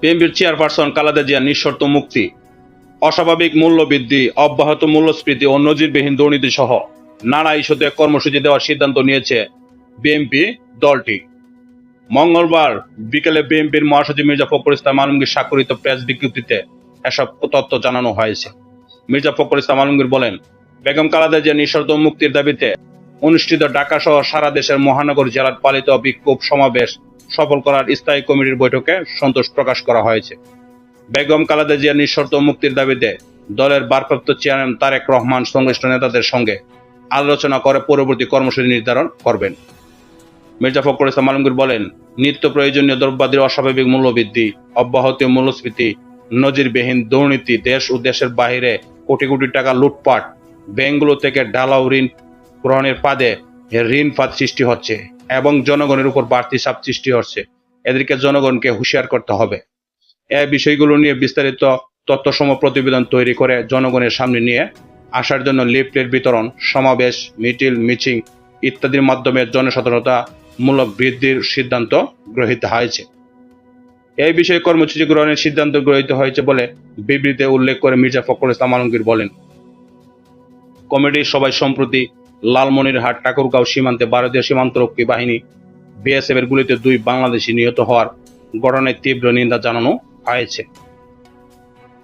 বিএনপির চেয়ারপারসন কালাদা জিয়া নিঃশর্ত মুক্তি, অস্বাভাবিক মূল্য বৃদ্ধি অব্যাহত মূল্যস্ফীতি ও নজিরবিহীন দুর্নীতি সহ নানা ইস্যুতে কর্মসূচি দেওয়ার সিদ্ধান্ত নিয়েছে বিএনপি দলটি। মঙ্গলবার বিকেলে বিএনপির মহাসচিব মির্জা ফখরুল ইসলাম আলমগীর স্বাক্ষরিত প্রেস বিজ্ঞপ্তিতে এসব তথ্য জানানো হয়েছে। মির্জা ফখরুল ইসলাম আলমগীর বলেন, বেগম কালাদা জিয়া নিঃশর্ত মুক্তির দাবিতে অনুষ্ঠিত ঢাকা সহ সারা দেশের মহানগর জেলার পালিত বিক্ষোভ সমাবেশ সফল করার স্থায়ী কমিটির বৈঠকে সন্তোষ প্রকাশ করা হয়েছে। বেগম কালাদা জিয়া নিঃশর্ত মুক্তির দাবিতে দলের ভারপ্রাপ্ত চেয়ারম্যান তারেক রহমান সংশ্লিষ্ট নেতাদের সঙ্গে আলোচনা করে পরবর্তী কর্মসূচি নির্ধারণ করবেন। মির্জা ফখরুল ইসলাম আলমগীর বলেন, নিত্য প্রয়োজনীয় দ্রব্যাদির অস্বাভাবিক মূল্যবৃদ্ধি, অব্যাহত মূল্যস্ফীতি, নজিরবিহীন দুর্নীতি, দেশ ও দেশের বাইরে কোটি কোটি টাকা লুটপাট, ব্যাংকগুলো থেকে ঢালাও ঋণ গ্রহণের পাদে ঋণ ফাঁদ সৃষ্টি হচ্ছে। এবং জনগণের উপর বাড়তি চাপ সৃষ্টি হচ্ছে। এদেরকে জনগণকে হুঁশিয়ার করতে হবে। এই বিষয়গুলো নিয়ে বিস্তারিত তথ্যসম প্রতিবেদন তৈরি করে জনগণের সামনে নিয়ে আসার জন্য লিফলেট বিতরণ, সমাবেশ মিটিল মিচিং ইত্যাদির মাধ্যমে জনসাধারণতা জনসচেতনতামূলক বৃদ্ধির সিদ্ধান্ত গ্রহীত হয়েছে। এই বিষয়ে কর্মসূচি গ্রহণের সিদ্ধান্ত গ্রহীত হয়েছে বলে বিবৃতিতে উল্লেখ করে মির্জা ফখরুল ইসলাম আলমগীর বলেন। কমিটির সবাই সম্প্রতি লালমনিরহাট ঠাকুরগাঁও সীমান্তে ভারতীয় সীমান্তরক্ষী বাহিনী বিএসএফ এর গুলিতে দুই বাংলাদেশি নিহত হওয়ার ঘটনায় তীব্র নিন্দা জানানো হয়েছে।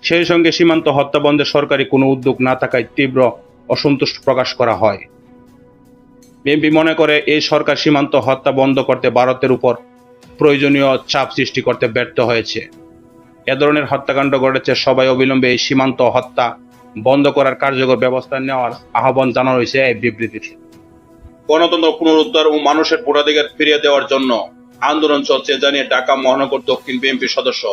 সেই সঙ্গে সীমান্ত হত্যা বন্ধে সরকারি কোনো উদ্যোগ না থাকায় তীব্র অসন্তুষ্ট প্রকাশ করা হয়। বিএনপি মনে করে, এই সরকার সীমান্ত হত্যা বন্ধ করতে ভারতের উপর প্রয়োজনীয় চাপ সৃষ্টি করতে ব্যর্থ হয়েছে। এ ধরনের হত্যাকাণ্ড ঘটেছে সবাই অবিলম্বে এই সীমান্ত হত্যা বন্ধ করার কার্যকর ব্যবস্থা নেওয়ার আহ্বান জানানো হয়েছে এই বিবৃতিতে। গণতন্ত্র পুনরুদ্ধার ও মানুষের ভোটাধিকার ফিরিয়ে দেওয়ার জন্য আন্দোলন চলছে, জানিয়ে ঢাকা মহানগর দক্ষিণ বিএনপি সদস্য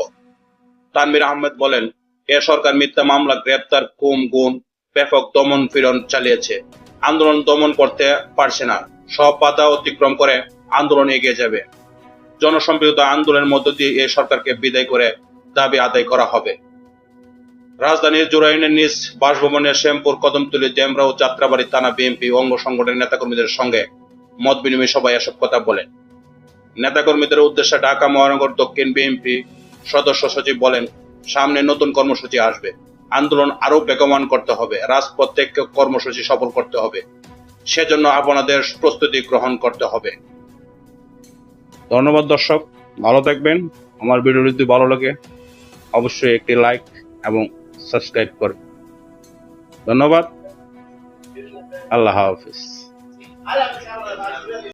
তানভীর আহমেদ বলেন, এ সরকার মিথ্যা মামলা, গ্রেপ্তার গুম গুম, ব্যাপক দমন পীড়ন চালিয়েছে। আন্দোলন দমন করতে পারছে না। সব বাধা অতিক্রম করে আন্দোলন এগিয়ে যাবে। জনসম্পৃক্ত আন্দোলনের মধ্য দিয়ে এ সরকারকে বিদায় করে দাবি আদায় করা হবে। রাজধানীর জুরাইনের নিজ বাসভবনের শ্যামপুর কদমতলী ডেমরা ও যাত্রাবাড়ি থানা বিএনপি অঙ্গ সংগঠনের নেতাকর্মীদের সঙ্গে মত বিনিময় সভায় এসব কথা বলেন। নেতাকর্মীদের উদ্দেশ্যে ঢাকা মহানগর দক্ষিণ বিএনপি সদস্য সচিব বলেন, সামনে নতুন কর্মসূচি আসবে। আন্দোলন আরও বেগমান করতে হবে। রাজপথ থেকে কর্মসূচি সফল করতে হবে। সেজন্য আপনাদের প্রস্তুতি গ্রহণ করতে হবে। ধন্যবাদ দর্শক। ভালো থাকবেন। আমার ভিডিও যদি ভালো লাগে, অবশ্যই একটি লাইক এবং সাবস্ক্রাইব করবেন ধন্যবাদ। আল্লাহ হাফিজ।